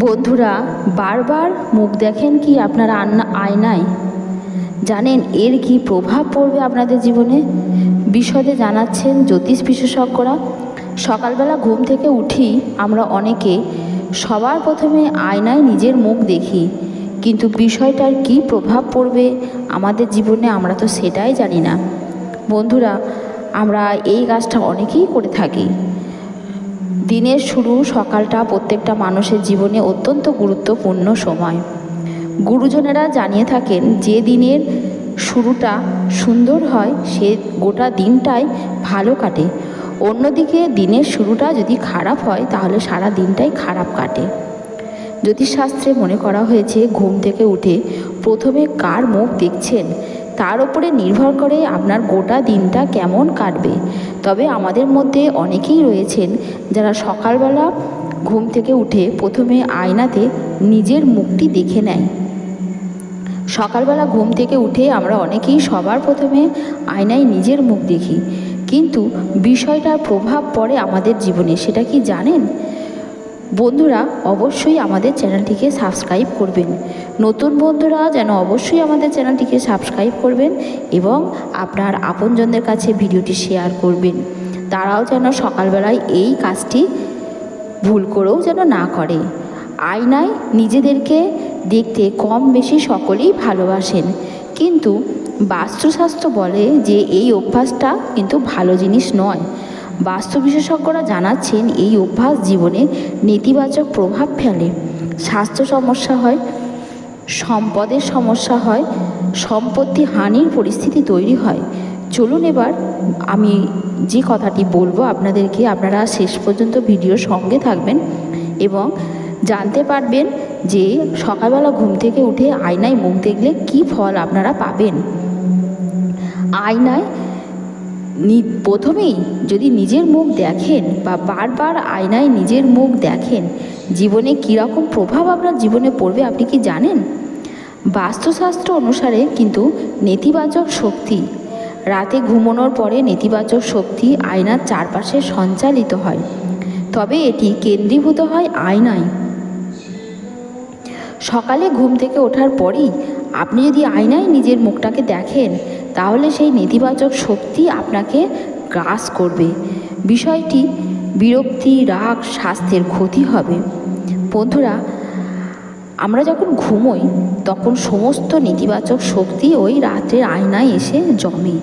বন্ধুরা, বারবার মুখ দেখেন কি আপনারা আয়নায়? জানেন, এর কি প্রভাব পড়বে আপনাদের জীবনে? বিশদে জানাচ্ছেন জ্যোতিষ বিশেষজ্ঞরা। সকালবেলা ঘুম থেকে উঠি আমরা অনেকে, সবার প্রথমে আয়নায় নিজের মুখ দেখি। কিন্তু বিষয়টার কি প্রভাব পড়বে আমাদের জীবনে আমরা তো সেটাই জানি না। বন্ধুরা, আমরা এই কাজটা অনেকেই করে থাকি। দিনের শুরু, সকালটা প্রত্যেকটা মানুষের জীবনে অত্যন্ত গুরুত্বপূর্ণ সময়। গুরুজনেরা জানিয়ে থাকেন, যে দিনের শুরুটা সুন্দর হয়, সে গোটা দিনটাই ভালো কাটে। অন্যদিকে দিনের শুরুটা যদি খারাপ হয়, তাহলে সারা দিনটাই খারাপ কাটে। জ্যোতিষশাস্ত্রে মনে করা হয়েছে, ঘুম থেকে উঠে প্রথমে কার মুখ দেখছেন? তার উপরে নির্ভর করে আপনার গোটা দিনটা কেমন কাটবে। তবে আমাদের মধ্যে অনেকেই রয়েছেন যারা সকালবেলা ঘুম থেকে উঠে প্রথমে আয়নাতে নিজের মুখটি দেখে নেয়। সকালবেলা ঘুম থেকে উঠে আমরা অনেকেই সবার প্রথমে আয়নায় নিজের মুখ দেখি। কিন্তু বিষয়টার প্রভাব পড়ে আমাদের জীবনে, সেটা কি জানেন? বন্ধুরা, অবশ্যই আমাদের চ্যানেলটিকে সাবস্ক্রাইব করবেন। নতুন বন্ধুরা, যেন অবশ্যই আমাদের চ্যানেলটিকে সাবস্ক্রাইব করবেন এবং আপনার আপনজনদের কাছে ভিডিওটি শেয়ার করবেন। তারাও যেন সকালবেলায় এই কাজটি ভুল করেও যেন না করে। আয়নায় নিজেদেরকে দেখতে কম বেশি সকলেই ভালোবাসেন। কিন্তু বাস্তুশাস্ত্র বলে যে এই অভ্যাসটা কিন্তু ভালো জিনিস নয়। বাস্তু বিশেষজ্ঞরা জানাচ্ছেন, এই অভ্যাস জীবনে নেতিবাচক প্রভাব ফেলে। স্বাস্থ্য সমস্যা হয়, সম্পদের সমস্যা হয়, সম্পত্তি হানির পরিস্থিতি তৈরি হয়। চলুন এবার আমি যে কথাটি বলব আপনাদেরকে, আপনারা শেষ পর্যন্ত ভিডিওর সঙ্গে থাকবেন এবং জানতে পারবেন যে সকালবেলা ঘুম থেকে উঠে আয়নায় মুখ দেখলে কি ফল আপনারা পাবেন। আয়নায় প্রথমেই যদি নিজের মুখ দেখেন বা বারবার আয়নায় নিজের মুখ দেখেন, জীবনে কীরকম প্রভাব আপনার জীবনে পড়বে আপনি কি জানেন? বাস্তুশাস্ত্র অনুসারে কিন্তু নেতিবাচক শক্তি, রাতে ঘুমানোর পরে নেতিবাচক শক্তি আয়নার চারপাশে সঞ্চালিত হয়। তবে এটি কেন্দ্রীভূত হয় আয়নায়। সকালে ঘুম থেকে ওঠার পরই আপনি যদি আয়নায় নিজের মুখটাকে দেখেন তাহলে সেই নেতিবাচক শক্তি আপনাকে গ্রাস করবে। বিষয়টি বিরক্তি, রাগ, স্বাস্থ্যের ক্ষতি হবে। বন্ধুরা, আমরা যখন ঘুমোই, তখন সমস্ত নেতিবাচক শক্তি ওই রাত্রের আয়নায় এসে জমে।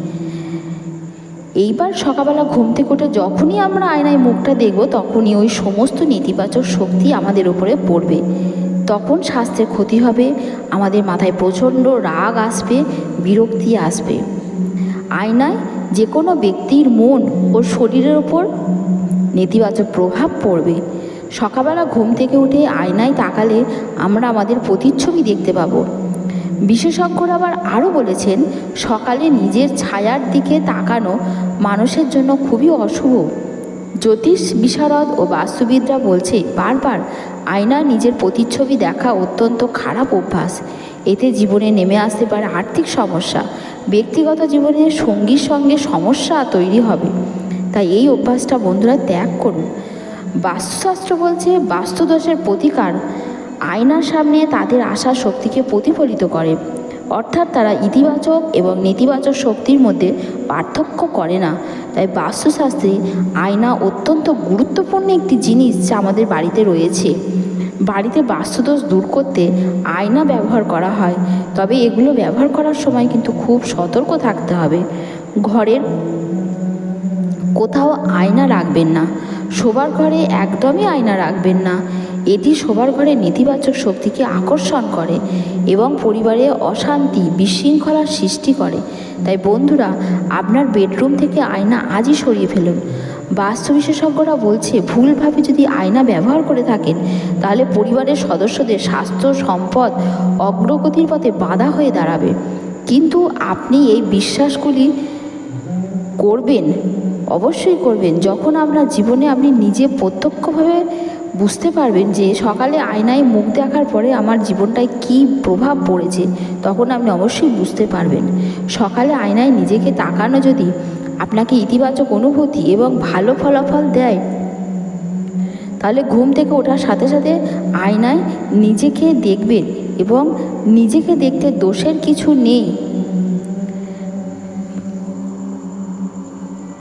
এইবার সকালবেলা ঘুম থেকে উঠে যখনই আমরা আয়নায় মুখটা দেখব, তখনই ওই সমস্ত নেতিবাচক শক্তি আমাদের উপরে পড়বে। তখন স্বাস্থ্যের ক্ষতি হবে, আমাদের মাথায় প্রচণ্ড রাগ আসবে, বিরক্তি আসবে। আয়নায় যে কোনো ব্যক্তির মন ও শরীরের ওপর নেতিবাচক প্রভাব পড়বে। সকালবেলা ঘুম থেকে উঠে আয়নায় তাকালে আমরা আমাদের প্রতিচ্ছবি দেখতে পাবো। বিশেষজ্ঞরা আবার আরও বলেছেন, সকালে নিজের ছায়ার দিকে তাকানো মানুষের জন্য খুবই অশুভ। জ্যোতিষ, বিশারদ ও বাস্তুবিদরা বলছে, বারবার আয়নায় নিজের প্রতিচ্ছবি দেখা অত্যন্ত খারাপ অভ্যাস। এতে জীবনে নেমে আসতে পারে আর্থিক সমস্যা। ব্যক্তিগত জীবনে সঙ্গীর সঙ্গে সমস্যা তৈরি হবে। তাই এই অভ্যাসটা বন্ধুরা ত্যাগ করুন। বাস্তুশাস্ত্র বলছে, বাস্তুদোষের প্রতিকার আয়নার সামনে তাদের আশা শক্তিকে প্রতিফলিত করে। অর্থাৎ তারা ইতিবাচক এবং নেতিবাচক শক্তির মধ্যে পার্থক্য করে না। তাই বাস্তুশাস্ত্রে আয়না অত্যন্ত গুরুত্বপূর্ণ একটি জিনিস যা আমাদের বাড়িতে রয়েছে। বাড়িতে বাস্তুদোষ দূর করতে আয়না ব্যবহার করা হয়। তবে এগুলো ব্যবহার করার সময় কিন্তু খুব সতর্ক থাকতে হবে। ঘরের কোথাও আয়না রাখবেন না। শোবার ঘরে একদমই আয়না রাখবেন না। এটি শোবার ঘরে নেতিবাচক শক্তিকে আকর্ষণ করে এবং পরিবারে অশান্তি বিশৃঙ্খলার সৃষ্টি করে। তাই বন্ধুরা, আপনার বেডরুম থেকে আয়না আজই সরিয়ে ফেলুন। বাস্তু বিশেষজ্ঞরা বলছে, ভুলভাবে যদি আয়না ব্যবহার করে থাকেন, তাহলে পরিবারের সদস্যদের স্বাস্থ্য, সম্পদ, অগ্রগতির পথে বাধা হয়ে দাঁড়াবে। কিন্তু আপনি এই বিশ্বাসগুলি করবেন, অবশ্যই করবেন। যখন আপনার জীবনে আপনি নিজে প্রত্যক্ষভাবে বুঝতে পারবেন যে সকালে আয়নায় মুখ দেখার পরে আমার জীবনটায় কী প্রভাব পড়েছে, তখন আপনি অবশ্যই বুঝতে পারবেন। সকালে আয়নায় নিজেকে তাকানো যদি আপনাকে ইতিবাচক অনুভূতি এবং ভালো ফলাফল দেয়, তাহলে ঘুম থেকে ওঠার সাথে সাথে আয়নায় নিজেকে দেখবেন এবং নিজেকে দেখতে দোষের কিছু নেই।